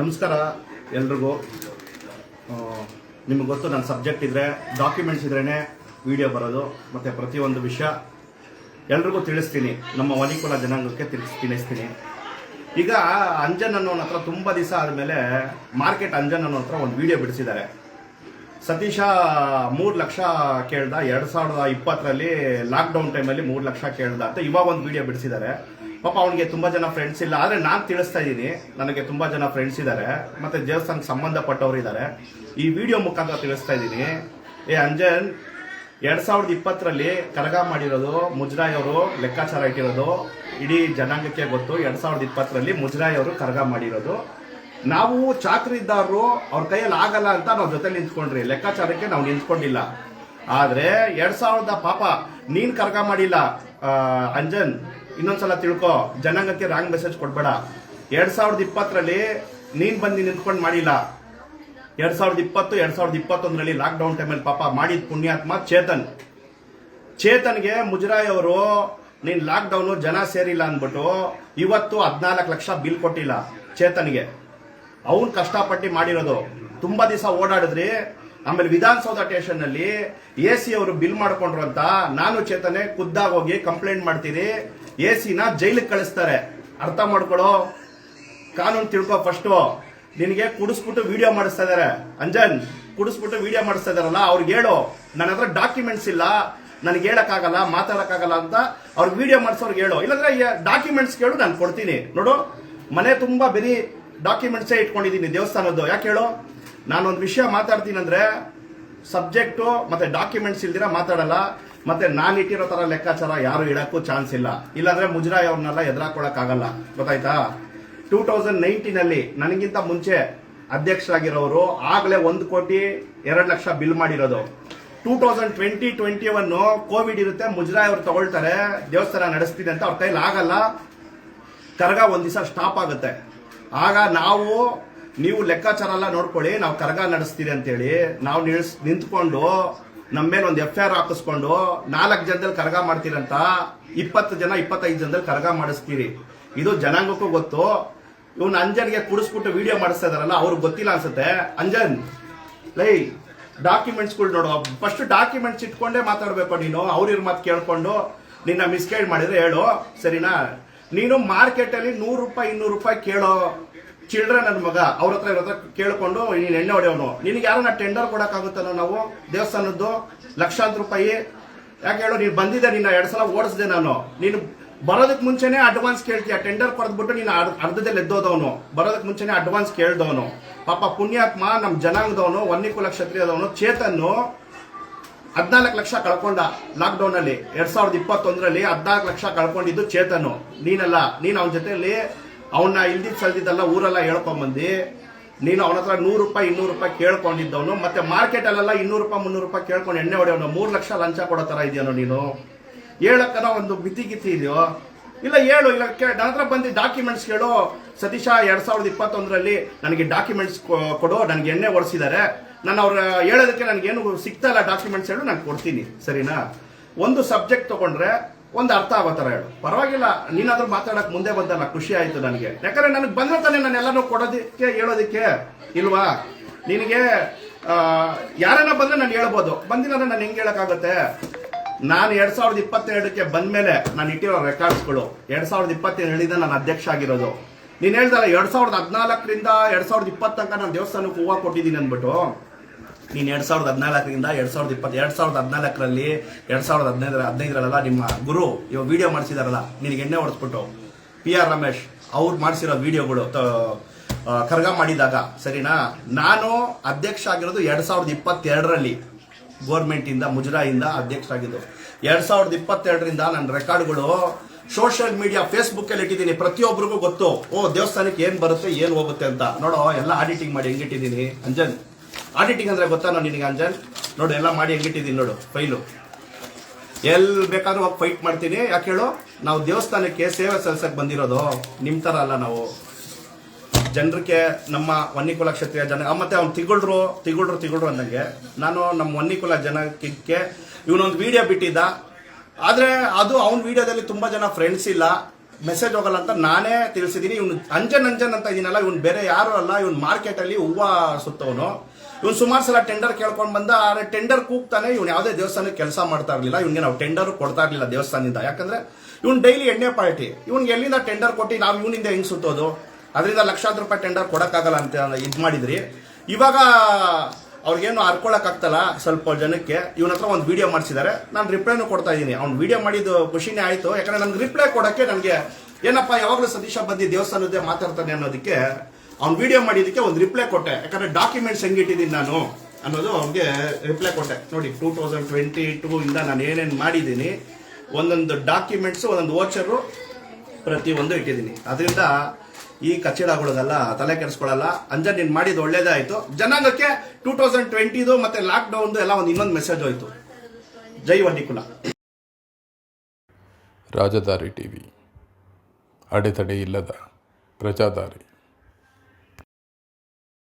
ನಮಸ್ಕಾರ ಎಲ್ರಿಗೂ. ನಿಮಗೆ ಗೊತ್ತು ನನ್ನ ಸಬ್ಜೆಕ್ಟ್ ಇದ್ರೆ ಡಾಕ್ಯುಮೆಂಟ್ಸ್ ಇದ್ರೇ ವಿಡಿಯೋ ಬರೋದು, ಮತ್ತು ಪ್ರತಿಯೊಂದು ವಿಷಯ ಎಲ್ರಿಗೂ ತಿಳಿಸ್ತೀನಿ. ನಮ್ಮ ವನಿಕುಲ ಜನಾಂಗಕ್ಕೆ ತಿಳಿಸ್, ತಿಳಿಸ್ತೀನಿ. ಈಗ ಅಂಜನ್ ಅನ್ನೋನ ಹತ್ರ ತುಂಬ ದಿವಸ ಆದಮೇಲೆ ಮಾರ್ಕೆಟ್ ಅಂಜನ್ ಅನ್ನೋ ಹತ್ರ ಒಂದು ವಿಡಿಯೋ ಬಿಡಿಸಿದ್ದಾರೆ. ಸತೀಶ ಮೂರು ಲಕ್ಷ ಕೇಳ್ದ, ಎರಡು ಸಾವಿರದ ಇಪ್ಪತ್ತರಲ್ಲಿ ಲಾಕ್ಡೌನ್ ಟೈಮಲ್ಲಿ ಮೂರು ಲಕ್ಷ ಕೇಳ್ದ ಅಂತ ಇವಾಗ ಒಂದು ವಿಡಿಯೋ ಬಿಡಿಸಿದ್ದಾರೆ. ಪಾಪ ಅವನಿಗೆ ತುಂಬ ಜನ ಫ್ರೆಂಡ್ಸ್ ಇಲ್ಲ. ಆದರೆ ನಾನು ತಿಳಿಸ್ತಾ ಇದ್ದೀನಿ ನನಗೆ ತುಂಬ ಜನ ಫ್ರೆಂಡ್ಸ್ ಇದ್ದಾರೆ ಮತ್ತು ದೇವಸ್ಥಾನಕ್ಕೆ ಸಂಬಂಧಪಟ್ಟವರು ಇದ್ದಾರೆ ಈ ವಿಡಿಯೋ ಮುಖಾಂತರ ತಿಳಿಸ್ತಾ ಇದ್ದೀನಿ ಏ, ಅಂಜನ್, ಎರಡ್ ಸಾವಿರದ ಇಪ್ಪತ್ತರಲ್ಲಿ ಕರಗ ಮಾಡಿರೋದು ಮುಜರಾಯ್ ಅವರು ಲೆಕ್ಕಾಚಾರ ಇಟ್ಟಿರೋದು. ಇಡೀ ಜನಾಂಗಕ್ಕೆ ಗೊತ್ತು, ಎರಡ್ ಸಾವಿರದ ಇಪ್ಪತ್ತರಲ್ಲಿ ಮುಜರಾಯ್ ಅವರು ಕರಗ ಮಾಡಿರೋದು. ನಾವು ಚಾಕರಿದ್ದಾರರು ಅವ್ರ ಕೈಯಲ್ಲಿ ಆಗಲ್ಲ ಅಂತ ನಾವು ಜೊತೆ ನಿಂತ್ಕೊಂಡ್ರಿ. ಲೆಕ್ಕಾಚಾರಕ್ಕೆ ನಾವು ನಿಂತ್ಕೊಂಡಿಲ್ಲ. ಆದ್ರೆ ಎರಡ್ ಸಾವಿರದ ಪಾಪ, ನೀನ್ ಕರಗ ಮಾಡಿಲ್ಲ. ಅಂಜನ್, ಇನ್ನೊಂದ್ಸಲ ತಿಳ್ಕೊ. ಜನಾಂಗಕ್ಕೆ ರಾಂಗ್ ಮೆಸೇಜ್ ಕೊಡ್ಬೇಡ. ಎರಡ್ ಸಾವಿರದ ಇಪ್ಪತ್ತರಲ್ಲಿ ನೀನ್ ಬಂದು ನಿಂತ್ಕೊಂಡು ಮಾಡಿಲ್ಲ. ಎರಡ್ ಸಾವಿರದ ಇಪ್ಪತ್ತು, ಎರಡ್ ಸಾವಿರದ ಇಪ್ಪತ್ತೊಂದರಲ್ಲಿ ಲಾಕ್ ಡೌನ್ ಟೈಮಲ್ಲಿ ಪಾಪ ಮಾಡಿದ ಪುಣ್ಯಾತ್ಮ ಚೇತನ್. ಚೇತನ್ಗೆ ಮುಜರಾಯ್ ಅವರು, ನೀನ್ ಲಾಕ್ ಡೌನ್ ಜನ ಸೇರಿಲ್ಲ ಅಂದ್ಬಿಟ್ಟು ಇವತ್ತು ಹದಿನಾಲ್ಕು ಲಕ್ಷ ಬಿಲ್ ಕೊಟ್ಟಿಲ್ಲ ಚೇತನ್ಗೆ. ಅವನ್ ಕಷ್ಟಪಟ್ಟು ಮಾಡಿರೋದು. ತುಂಬಾ ದಿವಸ ಓಡಾಡಿದ್ರಿ. ಆಮೇಲೆ ವಿಧಾನಸೌಧ ಸ್ಟೇಷನ್ ಅಲ್ಲಿ ಎ ಸಿ ಅವರು ಬಿಲ್ ಮಾಡ್ಕೊಂಡ್ರು ಅಂತ ನಾನು ಚೇತನೆ ಖುದ್ದಾಗಿ ಹೋಗಿ ಕಂಪ್ಲೇಂಟ್ ಮಾಡ್ತೀರಿ ಎ ಸಿನ ಜೈಲಿಗೆ ಕಳಿಸ್ತಾರೆ. ಅರ್ಥ ಮಾಡ್ಕೊಳ್ಳೋ? ಕಾನೂನು ತಿಳ್ಕೊ ಫಸ್ಟ್ ನಿನಗೆ ಕುಡಿಸ್ಬಿಟ್ಟು ವಿಡಿಯೋ ಮಾಡಿಸ್ತಾ ಇದಾರೆ. ಅಂಜನ್, ಕುಡಿಸ್ಬಿಟ್ಟು ವಿಡಿಯೋ ಮಾಡಿಸ್ತಾ ಇದಾರಲ್ಲ, ಅವ್ರಿಗೆ ಹೇಳು. ನನ್ನ ಹತ್ರ ಡಾಕ್ಯುಮೆಂಟ್ಸ್ ಇಲ್ಲ. ನನಗೆ ಹೇಳಕ್ಕಾಗಲ್ಲ, ಮಾತಾಡಕ್ಕಾಗಲ್ಲ ಅಂತ ಅವ್ರಿಗೆ ವಿಡಿಯೋ ಮಾಡಿಸೋರ್ಗೆ ಹೇಳು. ಇಲ್ಲಾಂದ್ರೆ ಡಾಕ್ಯುಮೆಂಟ್ಸ್ ಕೇಳು, ನಾನು ಕೊಡ್ತೀನಿ. ನೋಡು. ಮನೆ ತುಂಬಾ ಬರೀ ಡಾಕ್ಯುಮೆಂಟ್ಸೇ ಇಟ್ಕೊಂಡಿದ್ದೀನಿ ದೇವಸ್ಥಾನದ್ದು. ಯಾಕೆ ಹೇಳು? ನಾನೊಂದು ವಿಷಯ ಮಾತಾಡ್ತೀನಿ ಅಂದ್ರೆ, ಸಬ್ಜೆಕ್ಟು ಮತ್ತೆ ಡಾಕ್ಯುಮೆಂಟ್ಸ್ ಇಲ್ದಿರ ಮಾತಾಡಲ್ಲ, ಮತ್ತೆ ನಾನು ಇಟ್ಟಿರೋ ತರ ಲೆಕ್ಕಾಚಾರ ಯಾರು ಇಡಕ್ಕೂ ಚಾನ್ಸ್ ಇಲ್ಲ. ಇಲ್ಲಾಂದ್ರೆ ಮುಜರಾಯ್ ಅವ್ರನ್ನೆಲ್ಲ ಎದುರಾಕೊಳಕ್ ಆಗಲ್ಲ ಗೊತ್ತಾಯ್ತಾ? ಟೂ ತೌಸಂಡ್ ನೈನ್ಟೀನ್ ಅಲ್ಲಿ ನನಗಿಂತ ಮುಂಚೆ ಅಧ್ಯಕ್ಷರಾಗಿರೋರು ಆಗ್ಲೇ ಒಂದು ಕೋಟಿ ಎರಡು ಲಕ್ಷ ಬಿಲ್ ಮಾಡಿರೋದು. Two thousand twenty twenty one covid ಇರುತ್ತೆ, ಮುಜರಾಯ್ ಅವ್ರು ತಗೊಳ್ತಾರೆ, ದೇವಸ್ಥಾನ ನಡೆಸ್ತೀನಿ ಅಂತ ಅವ್ರ ಕೈಲಿ ಆಗಲ್ಲ. ಕರಗ ಒಂದು ದಿವಸ ಸ್ಟಾಪ್ ಆಗುತ್ತೆ. ಆಗ ನಾವು ನೀವು ಲೆಕ್ಕಾಚಾರ ಎಲ್ಲ ನೋಡ್ಕೊಳ್ಳಿ, ನಾವು ಕರಗ ನಡೆಸ್ತೀರಿ ಅಂತೇಳಿ. ನಾವು ನಿಲ್ಸ್, ನಿಂತ್ಕೊಂಡು ನಮ್ಮ ಮೇಲೆ ಒಂದು ಎಫ್ ಐ ಆರ್ ಹಾಕಿಸ್ಕೊಂಡು ನಾಲ್ಕು ಜನದಲ್ಲಿ ಕರಗ ಮಾಡ್ತೀರಂತ ಇಪ್ಪತ್ತು ಜನ, ಇಪ್ಪತ್ತೈದು ಜನದಲ್ಲಿ ಕರಗ ಮಾಡಿಸ್ತೀರಿ. ಇದು ಜನಾಂಗಕ್ಕೂ ಗೊತ್ತು. ಇವ್ನು ಅಂಜನ್ಗೆ ಕುಡಿಸ್ಬಿಟ್ಟು ವಿಡಿಯೋ ಮಾಡಿಸ್ತಾ ಇದಾರಲ್ಲ ಅವ್ರಿಗೆ ಗೊತ್ತಿಲ್ಲ ಅನ್ಸುತ್ತೆ. ಅಂಜನ್, ಲೈ ಡಾಕ್ಯುಮೆಂಟ್ಸ್ಗಳು ನೋಡು. ಫಸ್ಟ್ ಡಾಕ್ಯುಮೆಂಟ್ಸ್ ಇಟ್ಕೊಂಡೇ ಮಾತಾಡಬೇಕು ನೀನು, ಅವ್ರ ಮಾತು ಕೇಳ್ಕೊಂಡು ನಿನ್ನ ಮಿಸ್ಗೈಡ್ ಮಾಡಿದ್ರೆ ಹೇಳು. ಸರಿನಾ? ನೀನು ಮಾರ್ಕೆಟ್ ಅಲ್ಲಿ ನೂರು ರೂಪಾಯಿ, ಇನ್ನೂರು ರೂಪಾಯಿ ಕೇಳೋ ಚಿಲ್ಡ್ರನ್ ನನ್ನ ಮಗ ಅವ್ರ ಹತ್ರ ಇವ್ರ ಹತ್ರ ಕೇಳ್ಕೊಂಡು ನೀನು ಎಣ್ಣೆ ಹೊಡೆಯವನು ನಿನಗೆ ಯಾರನ್ನ ಟೆಂಡರ್ ಕೊಡೋಕ್ಕಾಗುತ್ತಲ್ಲ ನಾವು, ದೇವಸ್ಥಾನದ್ದು ಲಕ್ಷಾಂತರ ರೂಪಾಯಿ. ಯಾಕೆ ಹೇಳು, ನೀನು ಬಂದಿದ್ದೆ, ನಿನ್ನ ಎರಡು ಸಲ ಓಡಿಸಿದೆ ನಾನು. ನೀನು ಬರೋದಕ್ಕೆ ಮುಂಚೆನೆ ಅಡ್ವಾನ್ಸ್ ಕೇಳ್ತೀಯ. ಟೆಂಡರ್ ಕೊಡ್ಬಿಟ್ಟು ನೀನು ಅರ್ಧ- ಅರ್ಧದಲ್ಲಿ ಎದ್ದೋದವನು. ಬರೋದಕ್ಕೆ ಮುಂಚೆನೆ ಅಡ್ವಾನ್ಸ್ ಕೇಳ್ದವನು. ಪಾಪ ಪುಣ್ಯಾತ್ಮ ನಮ್ಮ ಜನಾಂಗದವನು ವನ್ನಿಕುಲ ಕ್ಷತ್ರಿಯದವನು ಚೇತನ್ನು ಹದಿನಾಲ್ಕು ಲಕ್ಷ ಕಳ್ಕೊಂಡ ಲಾಕ್ಡೌನ್ ಅಲ್ಲಿ. ಎರಡ್ ಸಾವಿರದ ಇಪ್ಪತ್ತೊಂದರಲ್ಲಿ ಹದಿನಾಲ್ಕು ಲಕ್ಷ ಕಳ್ಕೊಂಡಿದ್ದು ಚೇತನು ನೀನಲ್ಲ, ನೀನು ಅವನ ಜೊತೆಯಲ್ಲಿ ಅವನ್ನ ಇಲ್ದಿದ್ ಸಲ್ದಿದ್ದಲ್ಲ ಊರೆಲ್ಲ ಹೇಳ್ಕೊಂಬಂದು. ನೀನು ಅವನ ಹತ್ರ ನೂರು ರೂಪಾಯಿ, ಇನ್ನೂರು ರೂಪಾಯಿ ಕೇಳ್ಕೊಂಡಿದ್ದವನು, ಮತ್ತೆ ಮಾರ್ಕೆಟ್ ಅಲ್ಲೆಲ್ಲ ಇನ್ನೂರು ರೂಪಾಯಿ, ಮುನ್ನೂರು ರೂಪಾಯಿ ಕೇಳ್ಕೊಂಡು ಎಣ್ಣೆ ಹೊಡೆಯವನು ಮೂರು ಲಕ್ಷ ಲಂಚ ಕೊಡೋ ತರ ಇದೆಯೋ ನೀನು? ಹೇಳಕ್ಕನ ಒಂದು ಮಿತಿ ಗಿತಿ ಇದೆಯೋ? ಇಲ್ಲ ಹೇಳು, ಇಲ್ಲ ನನ್ನ ಹತ್ರ ಬಂದು ಡಾಕ್ಯುಮೆಂಟ್ಸ್ ಕೇಳು. ಸತೀಶ ಎರಡು ಸಾವಿರದ ಇಪ್ಪತ್ತೊಂದರಲ್ಲಿ ನನಗೆ ಡಾಕ್ಯುಮೆಂಟ್ಸ್ ಕೊಡು, ನನಗೆ ಎಣ್ಣೆ ಹೊಡೆಸಿದ್ದಾರೆ ನಾನು ಅವ್ರು ಹೇಳೋದಕ್ಕೆ ನನಗೇನು ಸಿಗ್ತಾ ಇಲ್ಲ ಡಾಕ್ಯುಮೆಂಟ್ಸ್ ಹೇಳು, ನಾನು ಕೊಡ್ತೀನಿ, ಸರಿನಾ? ಒಂದು ಸಬ್ಜೆಕ್ಟ್ ತಗೊಂಡ್ರೆ ಒಂದು ಅರ್ಥ ಆಗೋ ಥರ ಹೇಳು. ಪರವಾಗಿಲ್ಲ, ನೀನಾದ್ರೂ ಮಾತಾಡಕ್ ಮುಂದೆ ಬಂದಲ್ಲ, ಖುಷಿ ಆಯ್ತು ನನಗೆ. ಯಾಕಂದ್ರೆ ನನಗೆ ಬಂದ್ರೆ ತಾನೇ ನಾನು ಎಲ್ಲಾನು ಕೊಡೋದಕ್ಕೆ, ಹೇಳೋದಕ್ಕೆ ಇಲ್ವಾ? ನಿನಗೆ ಯಾರನ್ನ ಬಂದ್ರೆ ನಾನು ಹೇಳ್ಬೋದು. ಬಂದಿಲ್ಲ ನಾನು ಹೆಂಗೆ ಹೇಳಕ್ಕಾಗುತ್ತೆ? ನಾನು ಎರಡ್ ಸಾವಿರದ ಇಪ್ಪತ್ತೆರಡಕ್ಕೆ ಬಂದ್ಮೇಲೆ ನಾನು ಇಟ್ಟಿರೋ ರೆಕಾರ್ಡ್ಸ್ಗಳು ಎರಡ್ ಸಾವಿರದ ಇಪ್ಪತ್ತೇಳರಿಂದ ನಾನು ಅಧ್ಯಕ್ಷ ಆಗಿರೋದು. ನೀನು ಹೇಳ್ದಲ್ಲ, ಎರಡ್ ಸಾವಿರದ ಹದಿನಾಲ್ಕರಿಂದ ಎರಡ್ ಸಾವಿರದ ಇಪ್ಪತ್ತು ನಾನು ದೇವಸ್ಥಾನಕ್ಕೆ ಹೂವು ಕೊಟ್ಟಿದ್ದೀನಿ ಅಂದ್ಬಿಟ್ಟು. ನೀನ್ ಎರಡ್ ಸಾವಿರದ ಹದಿನಾಲ್ಕರಿಂದ ಎರಡ್ ಸಾವಿರದ ಇಪ್ಪತ್ತು ಎರಡ್ ಸಾವಿರದ ಹದಿನಾಲ್ಕರಲ್ಲಿ ಎರಡ್ ಸಾವಿರದ ಹದಿನೈದರ ಹದಿನೈದರಲ್ಲ ನಿಮ್ಮ ಗುರು ಇವಾಗ ವಿಡಿಯೋ ಮಾಡಿಸಿದಾರಲ್ಲ, ನಿನಗೆ ಎಣ್ಣೆ ಹೊಡೆಸ್ಬಿಟ್ಟು. ಪಿ ಆರ್ ರಮೇಶ್ ಅವ್ರು ಮಾಡಿಸಿರೋ ವಿಡಿಯೋಗಳು ಕರ್ಗ ಮಾಡಿದಾಗ, ಸರಿನಾ? ನಾನು ಅಧ್ಯಕ್ಷ ಆಗಿರೋದು ಎರಡ್ ಸಾವಿರದ ಇಪ್ಪತ್ತೆರಡರಲ್ಲಿ ಗೋರ್ಮೆಂಟ್ ಇಂದ ಮುಜರಾಯಿಂದ ಅಧ್ಯಕ್ಷ ಆಗಿದ್ದು ಎರಡ್ ಸಾವಿರದ ಇಪ್ಪತ್ತೆರಡರಿಂದ ನನ್ನ ರೆಕಾರ್ಡ್ಗಳು ಸೋಷಿಯಲ್ ಮೀಡಿಯಾ ಫೇಸ್ಬುಕ್ ಅಲ್ಲಿ ಇಟ್ಟಿದ್ದೀನಿ ಪ್ರತಿಯೊಬ್ಬರಿಗೂ ಗೊತ್ತು. ಓ, ದೇವಸ್ಥಾನಕ್ಕೆ ಏನ್ ಬರುತ್ತೆ, ಏನ್ ಹೋಗುತ್ತೆ ಅಂತ. ನೋಡೋ, ಎಲ್ಲ ಆಡಿಟಿಂಗ್ ಮಾಡಿ ಹೆಂಗಿಟ್ಟಿದ್ದೀನಿ ಅಂಜನ್. ಆಡಿಟಿಂಗ್ ಅಂದ್ರೆ ಗೊತ್ತಾ ನಾನು ನಿನಗೆ ಅಂಜನ್? ನೋಡು, ಎಲ್ಲ ಮಾಡಿ ಹೆಂಗಿಟ್ಟಿದ್ದೀನಿ ನೋಡು, ಫೈಲು. ಎಲ್ಲಿ ಬೇಕಾದ್ರೂ ಹೋಗಿ ಫೈಟ್ ಮಾಡ್ತೀನಿ. ಯಾಕೆ ಹೇಳು? ನಾವು ದೇವಸ್ಥಾನಕ್ಕೆ ಸೇವೆ ಸಲ್ಲಿಸಕ್ಕೆ ಬಂದಿರೋದು ನಿಮ್ಮ ತರ ಅಲ್ಲ ನಾವು. ಜನರಿಗೆ ನಮ್ಮ ವನ್ನಿಕುಲ ಕ್ಷೇತ್ರ ಜನ ಮತ್ತೆ ಅವ್ನು ತಿಗೊಳ್ರು ತಿಗೊಳ್ರು ತಿಗೊಳ್ರು ಅಂದಂಗೆ ನಾನು ನಮ್ಮ ವನ್ನಿಕುಲ ಜನಕ್ಕೆ ಇವನೊಂದು ವಿಡಿಯೋ ಬಿಟ್ಟಿದ್ದ. ಆದರೆ ಅದು ಅವ್ನ ವಿಡಿಯೋದಲ್ಲಿ ತುಂಬಾ ಜನ ಫ್ರೆಂಡ್ಸ್ ಇಲ್ಲ. ಮೆಸೇಜ್ ಹೋಗಲ್ಲ ಅಂತ ನಾನೇ ತಿಳಿಸಿದ್ದೀನಿ ಇವ್ನು ಅಂಜನ್ ಅಂಜನ್ ಅಂತ ಇದೀನಲ್ಲ, ಇವನು ಬೇರೆ ಯಾರು ಅಲ್ಲ. ಇವ್ನು ಮಾರ್ಕೆಟಲ್ಲಿ ಹೂವು ಸುತ್ತವನು ಇವ್ನು ಸುಮಾರು ಸಲ ಟೆಂಡರ್ ಕೇಳ್ಕೊಂಡು ಬಂದ, ಆದ್ರೆ ಟೆಂಡರ್ ಕೂಗ್ತಾನೆ ಇವ್ನು ಯಾವುದೇ ದೇವಸ್ಥಾನಕ್ಕೆ ಕೆಲಸ ಮಾಡ್ತಾ ಇರಲಿಲ್ಲ. ಇವ್ನಿಗೆ ನಾವು ಟೆಂಡರ್ ಕೊಡ್ತಾ ಇರಲಿಲ್ಲ ದೇವಸ್ಥಾನದಿಂದ. ಯಾಕಂದ್ರೆ ಇವ್ನು ಡೈಲಿ ಎಣ್ಣೆ ಪಾರ್ಟಿ. ಇವ್ನಿಗೆ ಎಲ್ಲಿಂದ ಟೆಂಡರ್ ಕೊಟ್ಟು ನಾವು ಇವನಿಂದ ಹೆಂಗ್ ಸುತ್ತೋದು? ಅದರಿಂದ ಲಕ್ಷಾಂತರ ರೂಪಾಯಿ ಟೆಂಡರ್ ಕೊಡೋಕ್ಕಾಗಲ್ಲ ಅಂತ ಇದು ಮಾಡಿದ್ರಿ. ಇವಾಗ ಅವ್ರಿಗೇನು ಹರ್ಕೊಳಕ್ಕಾಗ್ತಲ್ಲ ಸ್ವಲ್ಪ ಜನಕ್ಕೆ. ಇವನ ಹತ್ರ ಒಂದು ವಿಡಿಯೋ ಮಾಡಿಸಿದ್ದಾರೆ ನಾನು ರಿಪ್ಲೈನು ಕೊಡ್ತಾ ಇದ್ದೀನಿ ಅವ್ನು ವಿಡಿಯೋ ಮಾಡಿದ್ದು ಖುಷಿನೇ ಆಯಿತು. ಯಾಕಂದ್ರೆ ನನಗೆ ರಿಪ್ಲೈ ಕೊಡೋಕ್ಕೆ ನನಗೆ ಏನಪ್ಪ ಯಾವಾಗಲೂ ಸತೀಶ ಬಂದು ದೇವಸ್ಥಾನದ್ದೇ ಮಾತಾಡ್ತಾನೆ ಅನ್ನೋದಕ್ಕೆ ಅವ್ನು ವಿಡಿಯೋ ಮಾಡಿದ್ದಕ್ಕೆ ಒಂದು ರಿಪ್ಲೈ ಕೊಟ್ಟೆ. ಯಾಕಂದ್ರೆ ಡಾಕ್ಯುಮೆಂಟ್ಸ್ ಹೆಂಗಿಟ್ಟಿದ್ದೀನಿ ನಾನು ಅನ್ನೋದು ಅವ್ನಿಗೆ ರಿಪ್ಲೈ ಕೊಟ್ಟೆ. ನೋಡಿ ಟೂ ತೌಸಂಡ್ ಟ್ವೆಂಟಿ ಟೂ ಇಂದ ನಾನು ಏನೇನು ಮಾಡಿದ್ದೀನಿ, ಒಂದೊಂದು ಡಾಕ್ಯುಮೆಂಟ್ಸು ಒಂದೊಂದು ವೋಚರು ಪ್ರತಿ ಒಂದು ಇಟ್ಟಿದ್ದೀನಿ. ಅದರಿಂದ ಈ ಕಚ್ಚಡಗಳಿಗೆಲ್ಲ ತಲೆ ಕೆಡಿಸ್ಕೊಳ್ಳಲ್ಲ ಅಂಜನ್, ನೀನು ಮಾಡಿದ್ದು ಒಳ್ಳೇದೇ ಆಯಿತು ಜನಾಂಗಕ್ಕೆ ಟೂ ತೌಸಂಡ್ ಟ್ವೆಂಟಿದು ಮತ್ತೆ ಲಾಕ್ಡೌನ್ದು ಎಲ್ಲ ಒಂದು ಇನ್ನೊಂದು ಮೆಸೇಜ್ ಹೋಯಿತು. ಜೈ ವಂಡಿಕುಲ ರಾಜಧಾರಿ ಟಿವಿ. ಅಡೆತಡೆ ಇಲ್ಲದ ಪ್ರಜಾದಾರಿ.